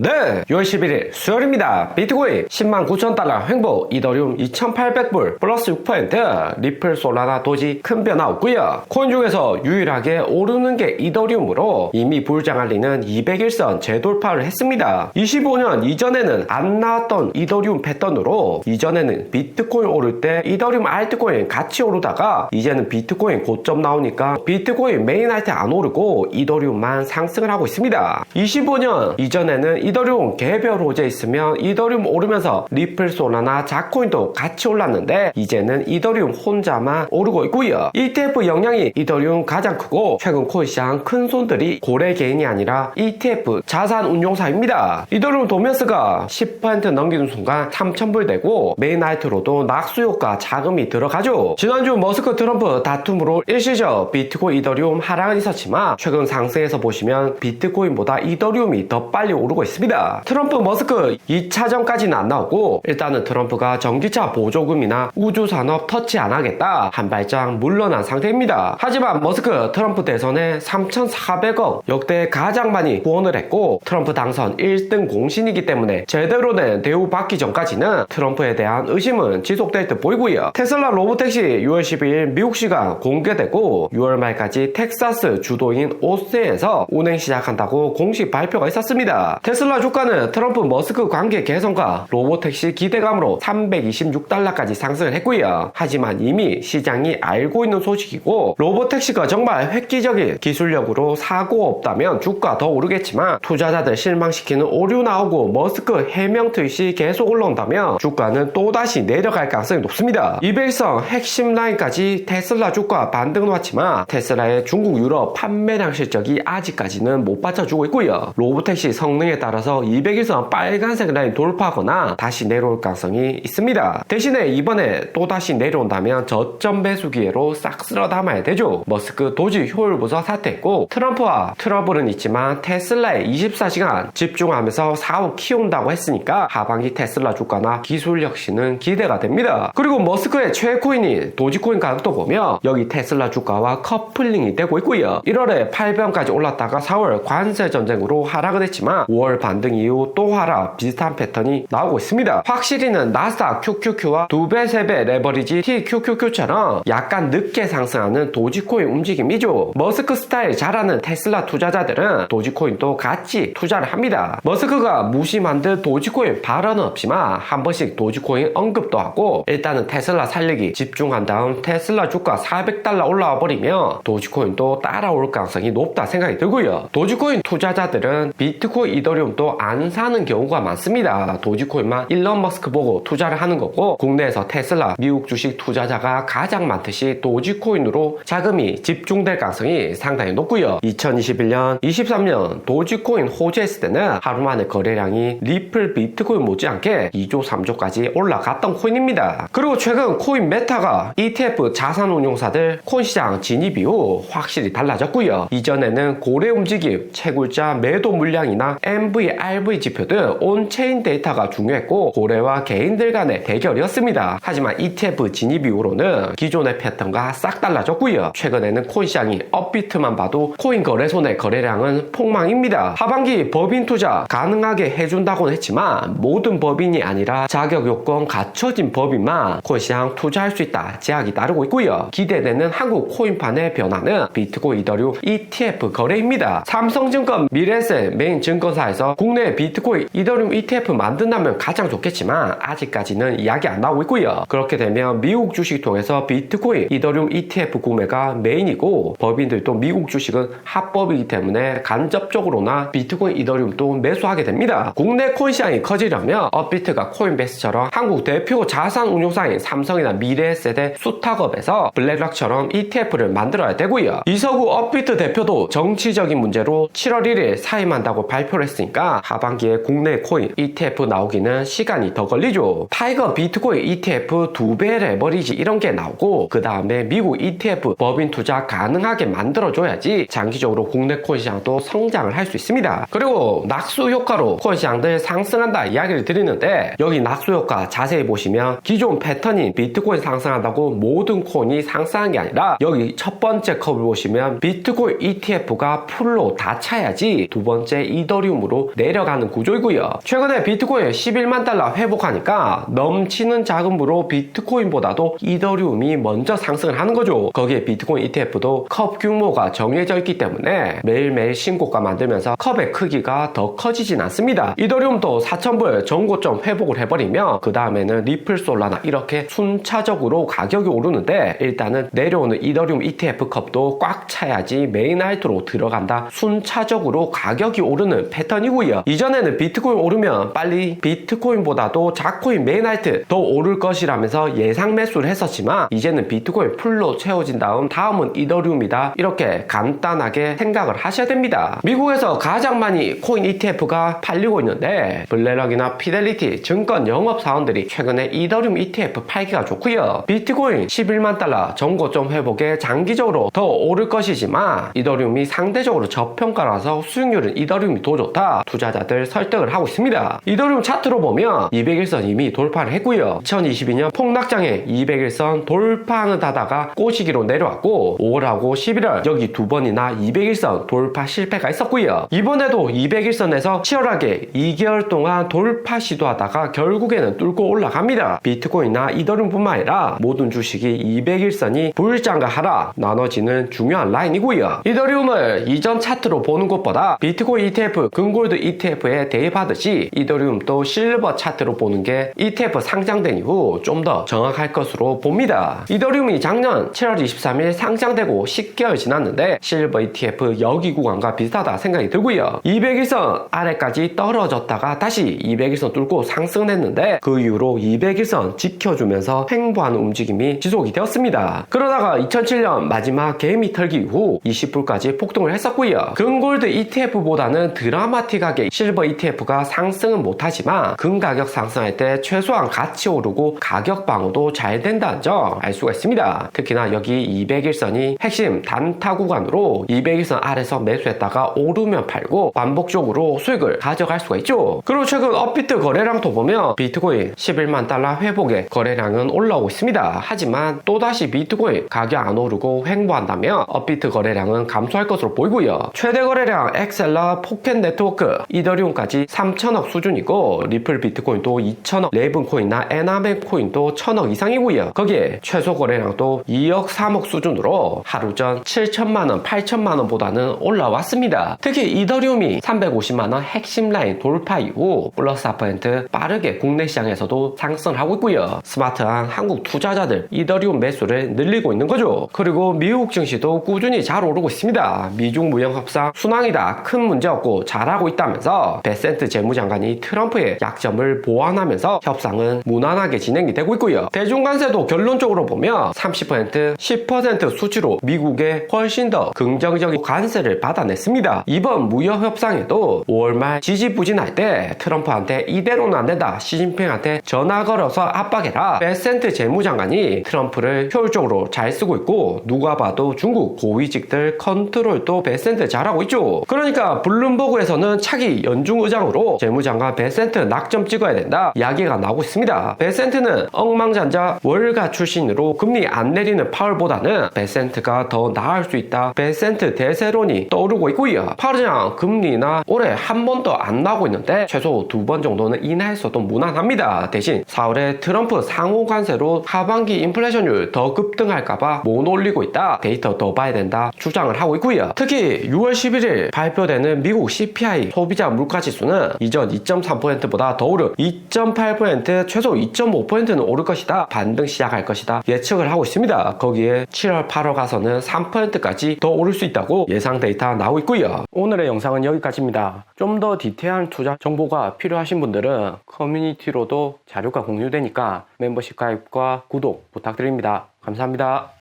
네, 6월 11일 수요일입니다. 비트코인 10만 9천 달러 횡보, 이더리움 2,800불 플러스 6%, 리플, 솔라나, 도지 큰 변화 없고요. 코인 중에서 유일하게 오르는 게 이더리움으로 이미 불장 알리는 201선 재돌파를 했습니다. 25년 이전에는 안 나왔던 이더리움 패턴으로 이전에는 비트코인 오를 때 이더리움 알트코인 같이 오르다가 이제는 비트코인 고점 나오니까 비트코인 메인 알트 안 오르고 이더리움만 상승을 하고 있습니다. 25년 이전에는 이더리움 개별 호재 있으면 이더리움 오르면서 리플 소나나 자코인도 같이 올랐는데 이제는 이더리움 혼자만 오르고 있고요. ETF 영향이 이더리움 가장 크고 최근 코인시장 큰 손들이 고래 개인이 아니라 ETF 자산 운용사입니다. 이더리움 도면스가 10% 넘기는 순간 3,000불 되고 메인 나이트로도 낙수 효과 자금이 들어가죠. 지난주 머스크 트럼프 다툼으로 일시적 비트코인 이더리움 하락은 있었지만 최근 상승에서 보시면 비트코인보다 이더리움이 더 빨리 오르고 있습니다. 트럼프 머스크 2차전까지는 안 나오고 일단은 트럼프가 전기차 보조금이나 우주산업 터치 안 하겠다 한 발짝 물러난 상태입니다. 하지만 머스크 트럼프 대선에 3,400억 역대 가장 많이 후원을 했고 트럼프 당선 1등 공신이기 때문에 제대로 된 대우 받기 전까지는 트럼프에 대한 의심은 지속될 듯 보이고요. 테슬라 로보택시 6월 12일 미국 시간 공개되고 6월 말까지 텍사스 주도인 오스틴에서 운행 시작한다고 공식 발표가 있었습니다. 테슬라 주가는 트럼프 머스크 관계 개선과 로보택시 기대감으로 326달러까지 상승을 했고요. 하지만 이미 시장이 알고 있는 소식이고 로보택시가 정말 획기적인 기술력으로 사고 없다면 주가 더 오르겠지만 투자자들 실망시키는 오류 나오고 머스크 해명 트윗이 계속 올라온다면 주가는 또다시 내려갈 가능성이 높습니다. 이백성 핵심 라인까지 테슬라 주가 반등을 왔지만 테슬라의 중국 유럽 판매량 실적이 아직까지는 못 받쳐주고 있고요. 로보택시 성능에 따라 서 200일선 빨간색 라인 돌파하거나 다시 내려올 가능성이 있습니다. 대신에 이번에 또다시 내려온다면 저점 배수 기회로 싹 쓸어 담아야 되죠. 머스크 도지 효율 부서 사퇴했고 트럼프와 트러블은 있지만 테슬라에 24시간 집중하면서 사후 키운다고 했으니까 하반기 테슬라 주가나 기술 혁신은 기대가 됩니다. 그리고 머스크의 최애 코인인 도지코인 가격도 보면 여기 테슬라 주가와 커플링이 되고 있고요. 1월에 8변까지 올랐다가 4월 관세 전쟁으로 하락은 했지만 5월 반등 이후 또 하락 비슷한 패턴이 나오고 있습니다. 확실히는 나스닥 QQQ와 2배, 3배 레버리지 TQQQ처럼 약간 늦게 상승하는 도지코인 움직임이죠. 머스크 스타일 잘하는 테슬라 투자자들은 도지코인도 같이 투자를 합니다. 머스크가 무심한 듯 도지코인 발언은 없지만 한 번씩 도지코인 언급도 하고 일단은 테슬라 살리기 집중한 다음 테슬라 주가 400달러 올라와 버리면 도지코인도 따라올 가능성이 높다 생각이 들고요. 도지코인 투자자들은 비트코인 이더리움 도안 사는 경우가 많습니다. 도지코인만 일론 머스크 보고 투자를 하는 거고 국내에서 테슬라 미국 주식 투자자가 가장 많듯이 도지코인으로 자금이 집중될 가능성이 상당히 높고요. 2021년, 23년 도지코인 호재했을 때는 하루 만에 거래량이 리플 비트코인 못지않게 2조, 3조까지 올라갔던 코인입니다. 그리고 최근 코인 메타가 ETF 자산 운용사들 코인 시장 진입 이후 확실히 달라졌고요. 이전에는 고래 움직임, 채굴자 매도 물량이나 MV, RV 지표 등 온체인 데이터가 중요했고 고래와 개인들 간의 대결이었습니다. 하지만 ETF 진입 이후로는 기존의 패턴과 싹 달라졌고요. 최근에는 코인 시장이 업비트만 봐도 코인 거래소 내 거래량은 폭망입니다. 하반기 법인 투자 가능하게 해준다고는 했지만 모든 법인이 아니라 자격 요건 갖춰진 법인만 코인 시장 투자할 수 있다 제약이 따르고 있고요. 기대되는 한국 코인판의 변화는 비트코인 이더리움 ETF 거래입니다. 삼성증권 미래세 메인 증권사에서 국내 비트코인 이더리움 ETF 만든다면 가장 좋겠지만 아직까지는 이야기 안 나오고 있고요. 그렇게 되면 미국 주식 통해서 비트코인 이더리움 ETF 구매가 메인이고 법인들도 미국 주식은 합법이기 때문에 간접적으로나 비트코인 이더리움도 매수하게 됩니다. 국내 코인 시장이 커지려면 업비트가 코인베이스처럼 한국 대표 자산 운용사인 삼성이나 미래세대 수탁업에서 블랙락처럼 ETF를 만들어야 되고요. 이서구 업비트 대표도 정치적인 문제로 7월 1일 사임한다고 발표를 했으니까 하반기에 국내 코인 ETF 나오기는 시간이 더 걸리죠. 타이거 비트코인 ETF 2배 레버리지 이런 게 나오고 그 다음에 미국 ETF 법인 투자 가능하게 만들어줘야지 장기적으로 국내 코인 시장도 성장을 할 수 있습니다. 그리고 낙수 효과로 코인 시장들 상승한다 이야기를 드리는데 여기 낙수 효과 자세히 보시면 기존 패턴인 비트코인 상승한다고 모든 코인이 상승한 게 아니라 여기 첫 번째 컵을 보시면 비트코인 ETF가 풀로 다 차야지 두 번째 이더리움으로 내려가는 구조이고요. 최근에 비트코인 11만 달러 회복하니까 넘치는 자금으로 비트코인보다도 이더리움이 먼저 상승을 하는 거죠. 거기에 비트코인 ETF도 컵 규모가 정해져 있기 때문에 매일매일 신고가 만들면서 컵의 크기가 더 커지진 않습니다. 이더리움도 4,000불 전고점 회복을 해버리면 그 다음에는 리플 솔라나 이렇게 순차적으로 가격이 오르는데 일단은 내려오는 이더리움 ETF 컵도 꽉 차야지 메인 알트로 들어간다. 순차적으로 가격이 오르는 패턴이 고요. 이전에는 비트코인 오르면 빨리 비트코인보다도 자코인 메인 알트 더 오를 것이라면서 예상 매수를 했었지만 이제는 비트코인 풀로 채워진 다음 다음은 이더리움이다. 이렇게 간단하게 생각을 하셔야 됩니다. 미국에서 가장 많이 코인 ETF가 팔리고 있는데 블레럭이나 피델리티 증권 영업 사원들이 최근에 이더리움 ETF 팔기가 좋고요. 비트코인 11만 달러 전고점 회복에 장기적으로 더 오를 것이지만 이더리움이 상대적으로 저평가라서 수익률은 이더리움이 더 좋다. 투자자들 설득을 하고 있습니다. 이더리움 차트로 보면 201선 이미 돌파를 했고요. 2022년 폭락장에 201선 돌파하는 다다가 꼬시기로 내려왔고 5월하고 11월 여기 두 번이나 201선 돌파 실패가 있었고요. 이번에도 201선에서 치열하게 2개월 동안 돌파 시도하다가 결국에는 뚫고 올라갑니다. 비트코인이나 이더리움뿐만 아니라 모든 주식이 201선이 불장가하라 나눠지는 중요한 라인이고요. 이더리움을 이전 차트로 보는 것보다 비트코인 ETF, 금골 드 ETF에 대입하듯이 이더리움도 실버 차트로 보는 게 ETF 상장된 이후 좀 더 정확할 것으로 봅니다. 이더리움이 작년 7월 23일 상장되고 10개월 지났는데 실버 ETF 여기 구간과 비슷하다 생각이 들고요. 201선 아래까지 떨어졌다가 다시 201선 뚫고 상승했는데 그 이후로 201선 지켜주면서 횡보하는 움직임이 지속이 되었습니다. 그러다가 2007년 마지막 개미 털기 이후 20불까지 폭등을 했었고요. 금골드 ETF보다는 드라마틱 하게 실버 ETF가 상승은 못하지만 금 가격 상승할 때 최소한 같이 오르고 가격 방어도 잘 된다는 점 알 수가 있습니다. 특히나 여기 201선이 핵심 단타 구간으로 201선 아래서 매수했다가 오르면 팔고 반복적으로 수익을 가져갈 수가 있죠. 그리고 최근 업비트 거래량도 보면 비트코인 11만 달러 회복에 거래량은 올라오고 있습니다. 하지만 또다시 비트코인 가격 안 오르고 횡보한다면 업비트 거래량은 감소할 것으로 보이고요. 최대 거래량 엑셀라, 포켓 네트워크, 이더리움까지 3천억 수준이고 리플 비트코인도 2천억, 레이븐 코인이나 에나멘 코인도 1천억 이상이고요. 거기에 최소 거래량도 2억, 3억 수준으로 하루 전 7천만 원, 8천만 원보다는 올라왔습니다. 특히 이더리움이 350만 원 핵심 라인 돌파 이후 플러스 4% 빠르게 국내 시장에서도 상승을 하고 있고요. 스마트한 한국 투자자들 이더리움 매수를 늘리고 있는 거죠. 그리고 미국 증시도 꾸준히 잘 오르고 있습니다. 미중 무역 협상 순항이다 큰 문제 없고 잘하고 있다 면서 베센트 재무장관이 트럼프의 약점을 보완하면서 협상은 무난하게 진행이 되고 있고요. 대중관세도 결론적으로 보면 30% 10% 수치로 미국에 훨씬 더 긍정적인 관세를 받아냈습니다. 이번 무역 협상에도 5월 말 지지부진할 때 트럼프한테 이대로는 안 된다. 시진핑한테 전화 걸어서 압박해라. 베센트 재무장관이 트럼프를 효율적으로 잘 쓰고 있고 누가 봐도 중국 고위직들 컨트롤도 베센트 잘하고 있죠. 그러니까 블룸버그에서는 차기 연중 의장으로 재무장관 베센트 낙점 찍어야 된다 이야기가 나오고 있습니다. 베센트는 억망잔자 월가 출신으로 금리 안 내리는 파월보다는 베센트가 더 나을 수 있다. 베센트 대세론이 떠오르고 있고요. 파월이랑 금리나 올해 한 번도 안 나오고 있는데 최소 두 번 정도는 인하했어도 무난합니다. 대신 4월에 트럼프 상호 관세로 하반기 인플레이션율 더 급등할까봐 못 올리고 있다. 데이터 더 봐야 된다. 주장을 하고 있고요. 특히 6월 11일 발표되는 미국 CPI 소비자 물가 지수는 이전 2.3%보다 더 오르 2.8% 최소 2.5%는 오를 것이다. 반등 시작할 것이다. 예측을 하고 있습니다. 거기에 7월 8월 가서는 3%까지 더 오를 수 있다고 예상 데이터 나오고 있고요. 오늘의 영상은 여기까지입니다. 좀 더 디테일한 투자 정보가 필요하신 분들은 커뮤니티로도 자료가 공유되니까 멤버십 가입과 구독 부탁드립니다. 감사합니다.